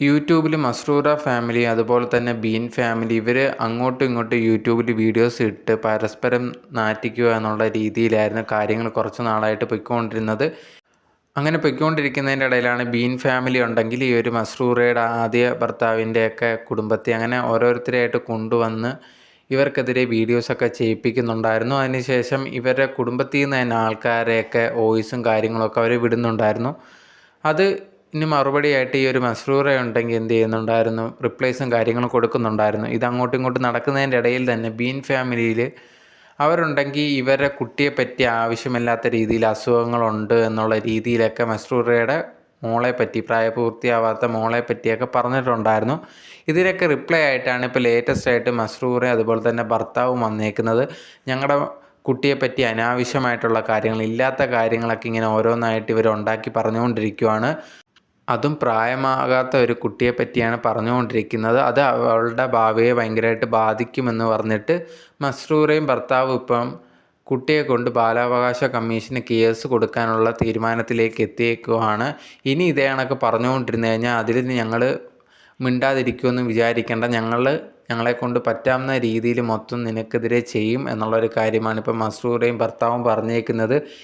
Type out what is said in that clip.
യൂട്യൂബിൽ മസ്റൂറ ഫാമിലി അതുപോലെ തന്നെ ബീൻ ഫാമിലി ഇവർ അങ്ങോട്ടും ഇങ്ങോട്ടും യൂട്യൂബിൽ വീഡിയോസ് ഇട്ട് പരസ്പരം നാറ്റിക്കുക എന്നുള്ള രീതിയിലായിരുന്നു കാര്യങ്ങൾ കുറച്ച് നാളായിട്ട് പൊയ്ക്കൊണ്ടിരുന്നത്. അങ്ങനെ പൊയ്ക്കൊണ്ടിരിക്കുന്നതിന്റെ ഇടയിലാണ് ബീൻ ഫാമിലി ഉണ്ടെങ്കിൽ ഈ ഒരു മസ്രൂറയുടെ ആദ്യ ഭർത്താവിന്റെയൊക്കെ കുടുംബത്തെ അങ്ങനെ ഓരോരുത്തരെയായിട്ട് കൊണ്ടുവന്ന് ഇവർക്കെതിരെ വീഡിയോസൊക്കെ ചെയ്യിപ്പിക്കുന്നുണ്ടായിരുന്നു. അതിനുശേഷം ഇവരുടെ കുടുംബത്തിൽ നിന്ന് തന്നെ ആൾക്കാരെയൊക്കെ വോയിസും കാര്യങ്ങളൊക്കെ അവർ വിടുന്നുണ്ടായിരുന്നു. അത് ഇനി മറുപടിയായിട്ട് ഈ ഒരു മസ്രൂറ ഉണ്ടെങ്കിൽ എന്ത് ചെയ്യുന്നുണ്ടായിരുന്നു? റിപ്ലേസും കാര്യങ്ങളും കൊടുക്കുന്നുണ്ടായിരുന്നു. ഇത് അങ്ങോട്ടും ഇങ്ങോട്ടും നടക്കുന്നതിന്റെ ഇടയിൽ തന്നെ ബീൻ ഫാമിലിയിൽ അവരുണ്ടെങ്കിൽ ഇവരുടെ കുട്ടിയെ പറ്റി ആവശ്യമില്ലാത്ത രീതിയിൽ അസുഖങ്ങളുണ്ട് എന്നുള്ള രീതിയിലൊക്കെ മസ്രൂറയുടെ മോളെ പറ്റി പ്രായപൂർത്തിയാവാത്ത മോളെ പറ്റിയൊക്കെ പറഞ്ഞിട്ടുണ്ടായിരുന്നു. ഇതിനൊക്കെ റിപ്ലൈ ആയിട്ടാണ് ഇപ്പോൾ ലേറ്റസ്റ്റ് ആയിട്ട് മസ്രൂറ അതുപോലെ തന്നെ ഭർത്താവും വന്നേക്കുന്നത്. ഞങ്ങളുടെ കുട്ടിയെപ്പറ്റി അനാവശ്യമായിട്ടുള്ള കാര്യങ്ങൾ ഇല്ലാത്ത കാര്യങ്ങളൊക്കെ ഇങ്ങനെ ഓരോന്നായിട്ട് ഇവർ ഉണ്ടാക്കി പറഞ്ഞുകൊണ്ടിരിക്കുവാണ്. അതും പ്രായമാകാത്ത ഒരു കുട്ടിയെ പറ്റിയാണ് പറഞ്ഞുകൊണ്ടിരിക്കുന്നത്. അത് അവളുടെ ഭാവിയെ ഭയങ്കരമായിട്ട് ബാധിക്കുമെന്ന് പറഞ്ഞിട്ട് മസ്രൂറയും ഭർത്താവും ഇപ്പം കുട്ടിയെ കൊണ്ട് ബാലാവകാശ കമ്മീഷന് കേസ് കൊടുക്കാനുള്ള തീരുമാനത്തിലേക്ക് എത്തിയേക്കുവാണ്. ഇനി ഇതേ കണക്ക് പറഞ്ഞുകൊണ്ടിരുന്നു കഴിഞ്ഞാൽ അതിൽ ഞങ്ങൾ മിണ്ടാതിരിക്കുമെന്ന് വിചാരിക്കേണ്ട. ഞങ്ങൾ ഞങ്ങളെ കൊണ്ട് പറ്റാവുന്ന രീതിയിൽ മൊത്തം നിനക്കെതിരെ ചെയ്യും എന്നുള്ളൊരു കാര്യമാണ് ഇപ്പം മസ്രൂറയും ഭർത്താവും പറഞ്ഞേക്കുന്നത്.